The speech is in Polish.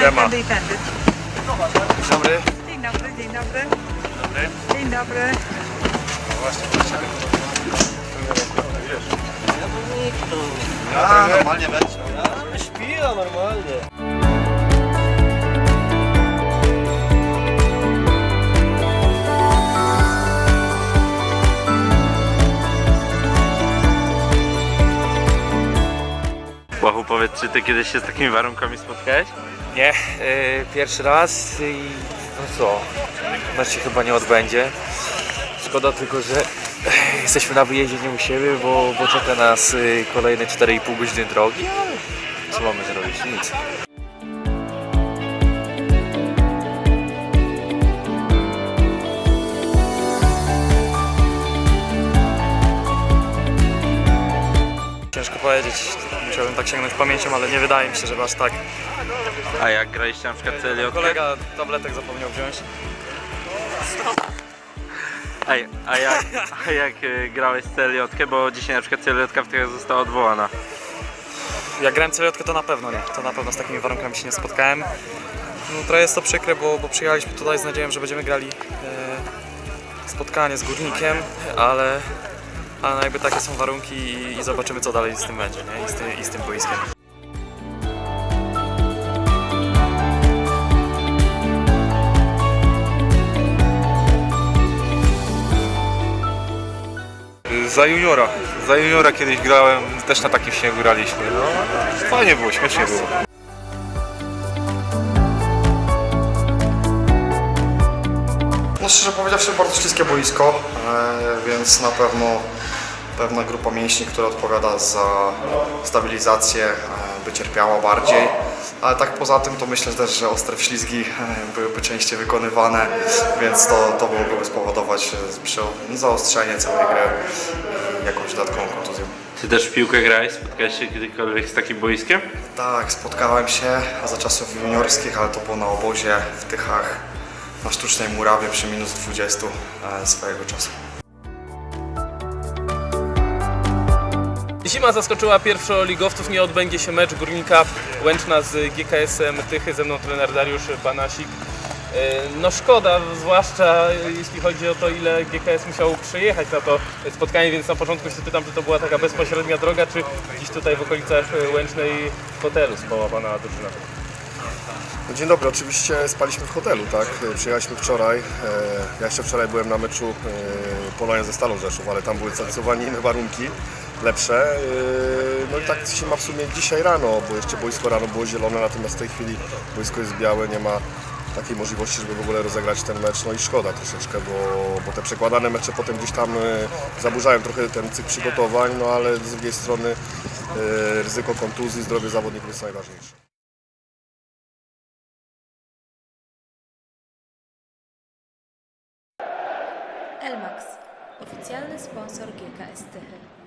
Siema. tędy i tędy. Dobry. Dzień dobry, dzień dobry. Dzień dobry. A, normalnie będzie. Śpiła normalnie. Łachu, powiedz, czy ty kiedyś się z takimi warunkami spotkałeś? Nie, yy, pierwszy raz i no co, mecz się chyba nie odbędzie. Szkoda tylko, że jesteśmy na wyjeździe nie u siebie, bo, bo czeka nas yy, kolejne 4,5 godziny drogi, ale co mamy zrobić? Nic. Ciężko powiedzieć, musiałbym tak sięgnąć pamięcią, ale nie wydaje mi się, żeby aż tak. A jak graliście na przykład CLJ? Kolega tabletek zapomniał wziąć. A, a jak, a jak y, grałeś CLJ? Bo dzisiaj na przykład CLJ w tych została odwołana. Jak grałem CLJ to na pewno nie. To na pewno z takimi warunkami się nie spotkałem. No, trochę jest to przykre, bo, bo przyjechaliśmy tutaj z nadzieją, że będziemy grali e, spotkanie z górnikiem, ale, ale no jakby takie są warunki i, i zobaczymy co dalej z tym będzie nie? I, z tym, i z tym boiskiem. Za juniora. Za juniora kiedyś grałem, też na takim śniegu graliśmy. No, fajnie było, śmiesznie było. No szczerze powiedziawszy bardzo śliskie boisko, e, więc na pewno pewna grupa mięśni, która odpowiada za stabilizację e, by cierpiała bardziej. Ale tak poza tym to myślę też, że ostre wślizgi e, byłyby częściej wykonywane, więc to, to mogłoby spowodować e, przy zaostrzenie całej gry jakąś dodatkową kontuzję. Ty też w piłkę grałeś? Spotkałeś się kiedykolwiek z takim boiskiem? Tak, spotkałem się za czasów juniorskich, ale to było na obozie w Tychach na sztucznej murawie przy minus 20 e, swojego czasu. Zima zaskoczyła pierwszoligowców, nie odbędzie się mecz Górnika Łęczna z GKS-em Tychy, ze mną trener Dariusz Banasik. E, No szkoda, zwłaszcza jeśli chodzi o to, ile GKS musiał przejechać na to spotkanie, więc na początku się pytam, czy to była taka bezpośrednia droga, czy gdzieś tutaj w okolicach Łęcznej w hotelu spała Pana drużyna. No Dzień dobry, oczywiście spaliśmy w hotelu, tak? Przyjechaliśmy wczoraj. E, Ja jeszcze wczoraj byłem na meczu e, Polonia ze Stalą Rzeszów, ale tam były zdecydowanie inne warunki, lepsze. E, No i tak się ma w sumie dzisiaj rano, bo jeszcze boisko rano było zielone, natomiast w tej chwili boisko jest białe, nie ma takiej możliwości, żeby w ogóle rozegrać ten mecz. No i szkoda troszeczkę, bo, bo te przekładane mecze potem gdzieś tam e, zaburzają trochę ten cykl przygotowań, no ale z drugiej strony e, ryzyko kontuzji, zdrowie zawodników jest najważniejsze. Elmax, oficjalny sponsor GKS Tychy.